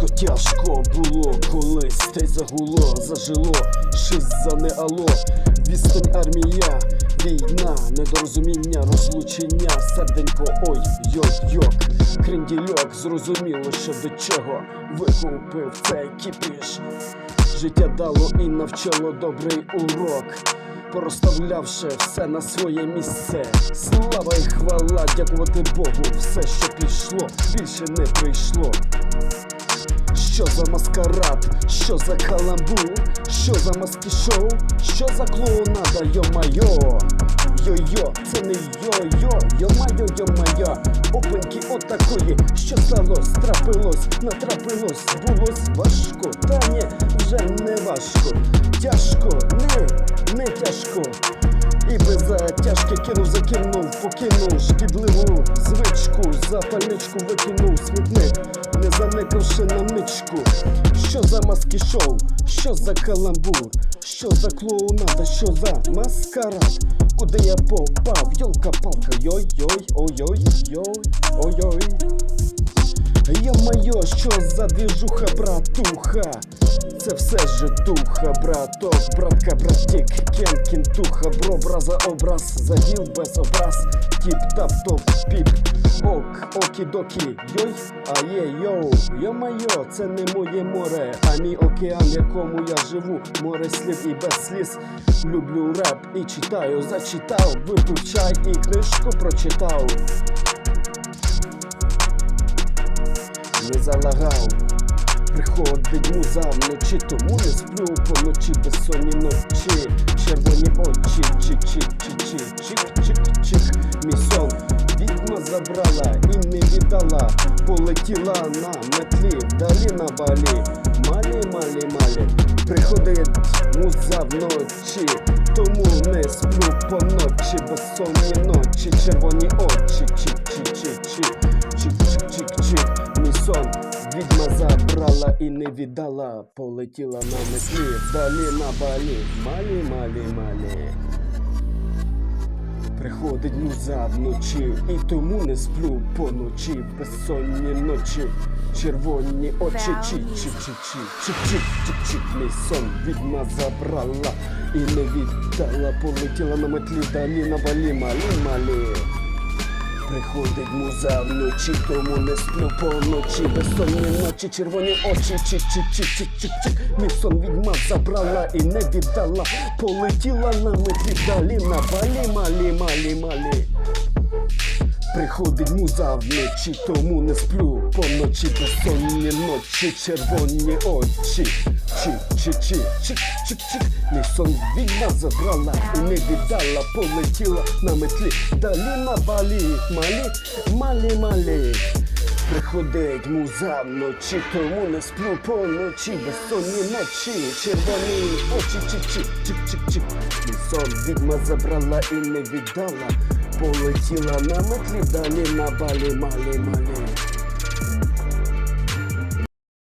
Важко, тяжко було колись, й загуло, зажило, щось занеало. Відстань армія, війна, недорозуміння, розлучення, серденько, ой, йой, йок, крендільок, зрозуміло, що до чого викупив цей кіпіш. Життя дало і навчало добрий урок, пороставлявши все на своє місце. Слава і хвала, дякувати Богу, все, що пішло, більше не прийшло. Що за маскарад, що за каламбур, що за маски шоу, що за клоунада, йо-майо! Йо-йо, це не йо-йо, йо-майо, йо-майо! Опеньки отакої, що сталось, трапилось, натрапилось, булось важко, та ні, вже не важко, тяжко, не, не тяжко. І без затяжки кинув, закинув, покинув шкідливу звичку, запальничку викинув смітник, не заникавши на мичку. Що за маски шоу, що за каламбур, що за клоунада, що за маскарад, куди я попав, йолка-палка, йой-йой, ой-ой, йой, ой-ой. Йо-моє, що за двіжуха, братуха? Це все житуха, браток, братка, братік, кен, кінтуха, бро, браза, образ, заділ без образ, тіп, тап, топ, піп, ок, окі-докі, йой, а є, йоу, йо-моє, це не моє море, а мій океан, в якому я живу, море слів і без сліз. Люблю реп і читаю, зачитав, випив чай і книжку прочитав. не залагав. Приходить муза вночі, тому не сплю поночі, безсонні ночі, червоні очі, чик чик чик чик чик чик чик Мій сон відьма забрала і не віддала, полетіла на метлі, далі на балі. Малі, малі, малі, приходить муза вночі, тому не сплю поночі, безсонні ночі, червоні очі, чик забрала і не віддала, полетіла на метлі, далі на балі, малі, малі, малі. Приходить муза вночі, і тому не сплю поночі, безсонні ночі, червоні очі, чик чик чик чик чик чик чик чик Мій сон відьма забрала і не віддала, полетіла на метлі, далі на балі, малі, малі. Приходить муза вночі, тому не сплю поночі, безсонні ночі, червоні очі, чи чи чи чи чи чи. Мій сон відьма забрала і не віддала, полетіла на метлі на балі, малі, малі, малі. Приходить муза вночі, тому не сплю поночі, безсонні ночі, червоні очі. Чик, чик, чик, чик, чик, чик. Мій сон відьма забрала і не віддала, полетіла на метлі, далі на балі, малі, малі, малі. Приходить муза вночі, тому не сплю поночі, безсонні ночі, червоні очі, чик, чик, чик, чик, чик. Мій сон відьма забрала і не віддала, полетіла на метлі, далі на балі, малі, малі.